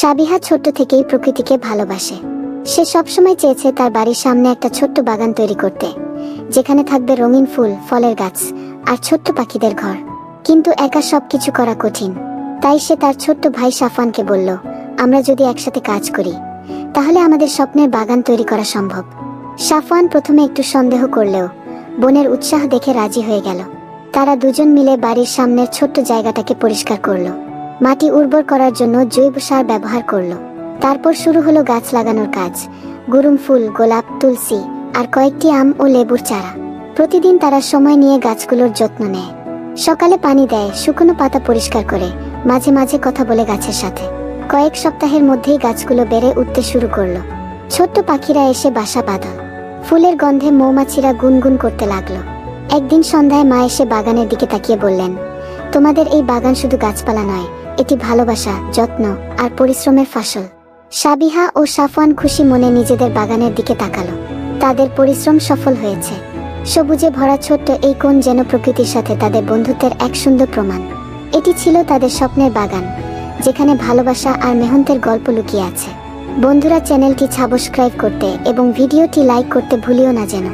সাবিহা ছোট্ট থেকেই প্রকৃতিকে ভালোবাসে। সে সবসময় চেয়েছে তার বাড়ির সামনে একটা ছোট্ট বাগান তৈরি করতে, যেখানে থাকবে রঙিন ফুল, ফলের গাছ আর ছোট্ট পাখিদের ঘর। কিন্তু একা সবকিছু করা কঠিন। তাই সে তার ছোট্ট ভাই সাফানকে বলল, আমরা যদি একসাথে কাজ করি, তাহলে আমাদের স্বপ্নের বাগান তৈরি করা সম্ভব। সাফওয়ান প্রথমে একটু সন্দেহ করলেও, বোনের উৎসাহ দেখে রাজি হয়ে গেল। তারা দুজন মিলে বাড়ির সামনের ছোট্ট জায়গাটাকে পরিষ্কার করল। মাটি উর্বর করার জন্য জৈব সার ব্যবহার করল। তারপর শুরু হলো গাছ লাগানোর কাজ। গুরুম ফুল, গোলাপ, তুলসী আর কয়েকটি আম ও লেবুর চারা। প্রতিদিন তারা সময় নিয়ে গাছগুলোর যত্ন নেয়। সকালে পানি দেয়, শুকনো পাতা পরিষ্কার করে, মাঝে মাঝে কথা বলে গাছের সাথে। কয়েক সপ্তাহের মধ্যেই গাছগুলো বেড়ে উঠতে শুরু করল। ছোট্ট পাখিরা এসে বাসা বাঁধল। ফুলের গন্ধে মৌমাছিরা গুনগুন করতে লাগল। একদিন সন্ধ্যায় মা এসে বাগানের দিকে তাকিয়ে বললেন তোমাদের এই বাগান শুধু গাছপালা নয়, এটি ভালোবাসা, যত্ন আর পরিশ্রমের ফসল। সাবিহা ও সাফওয়ান খুশি মনে নিজেদের বাগানের দিকে তাকালো। তাদের পরিশ্রম সফল হয়েছে। সবুজে ভরা ছোট্ট এই কোণ যেন প্রকৃতির সাথে তাদের বন্ধুত্বের এক সুন্দর প্রমাণ। এটি ছিল তাদের স্বপ্নের বাগান, যেখানে ভালোবাসা আর মেহন্তের গল্প লুকিয়ে আছে। বন্ধুরা চ্যানেলটি সাবস্ক্রাইব করতে এবং ভিডিওটি লাইক করতে ভুলিও না যেন।